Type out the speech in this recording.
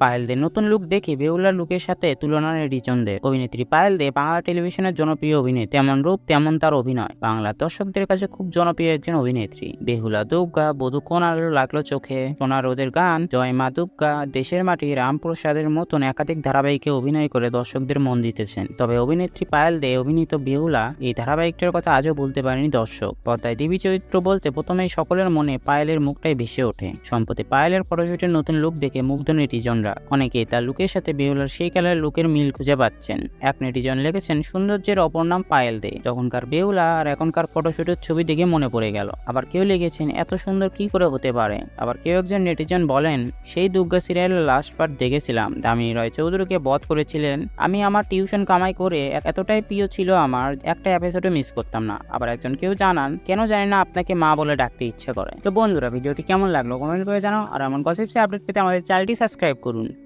পায়েল দে নতুন লুক দেখে বেহুলার লুকের সাথে তুলনা নেটিজনদের অভিনেত্রী পায়েল দে বাংলা টেলিভিশনের জনপ্রিয় অভিনেত্রী। তেমন রূপ, তেমন তার অভিনয়। বাংলা দর্শকদের কাছে খুব জনপ্রিয় একজন অভিনেত্রী। বেহুলা দুগ্গা বধু কোন আলো লাগল চোখে। সোনা রোদের গান, জয় মা দুগ্গা দেশের মাটি রামপ্রসাদের মতন একাধিক ধারাবাহিকে অভিনয় করে দর্শকদের মন দিতেছেন। তবে অভিনেত্রী পায়েল দে অভিনীত বেহুলা এই ধারাবাহিকটার কথা আজও বলতে পারেনি দর্শক। পর্দায় দেবী চরিত্র বলতে প্রথমেই সকলের মনে পায়েলের মুখটাই ভেসে ওঠে। সম্প্রতি পায়েলের ফটোশুটের নতুন লুক দেখে মুগ্ধ নেটিজনরা অনেকে তার লুকের সাথে বেহুলার সেই কালের লুকের মিল খুঁজে পাচ্ছেন। এক নেটিজন লিখেছেন সৌন্দর্যের অপর নাম পায়েল দে তখনকার বেহুলা আর এখনকার ফটোশুটের ছবি দেখে মনে পড়ে গেল। আবার কেউ লিখেছেন, এত সুন্দর কি করে হতে পারে? আবার কেউ একজন নেটিজন বলেন, সেই দুর্গা সিরিয়ালের লাস্ট পার্ট দেখেছিলাম। দামি রয় চৌধুরীকে বধ করেছিলেন। আমি আমার টিউশন কামাই করে এতটাই প্রিয় ছিল আমার, একটা এপিসোডে মিস করতাম না। আবার একজন কেউ জানান, কেন জানি না আপনাকে মা বলে ডাকতে ইচ্ছে করে। তো বন্ধুরা, ভিডিওটি কেমন লাগল কমেন্ট করে জানাও। আর এমন গসিপসে আপডেট পেতে আমাদের চ্যানেলটি সাবস্ক্রাইব করুন।